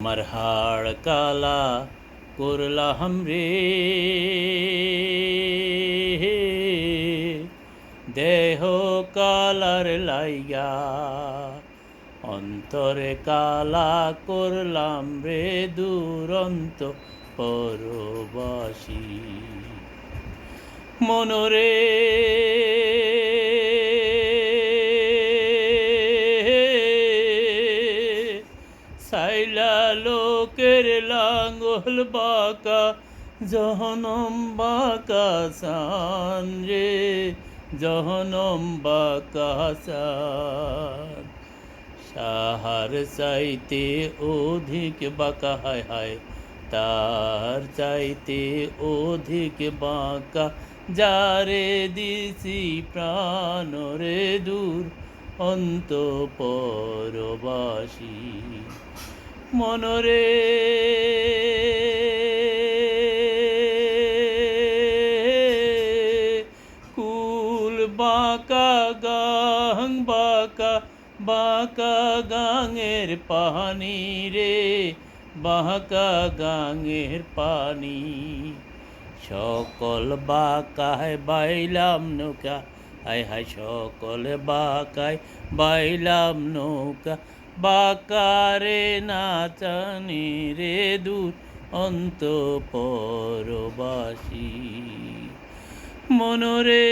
আমার হাড় কালা করলাম রে দেহ কালার লাইগা অন্তরে কালা করলাম রে দুরন্ত পরবাসী মনরে সাইলা লোকের লাঙ্গল বাঁকা, জহনম বাঁকা সান রে, জহনম বাঁকা সাহার চাইতে অধিক বাঁকা, হায় হায়, তার চাইতে অধিক বাঁকা। যারে দিছি প্রাণ রে দূর অন্ত পরবাসী মনরে কুল বাঁকা গাং, বাঁকা বাঁকা গাঙের পানি রে, বাঁকা গাঙের পানি। সকল বাঁকায় বাইলাম নৌকা হায় হাই সকল বাকায় বাইলাম নৌকা। বাকারে নাচানি রে দূর অন্ত পরবাসী মনরে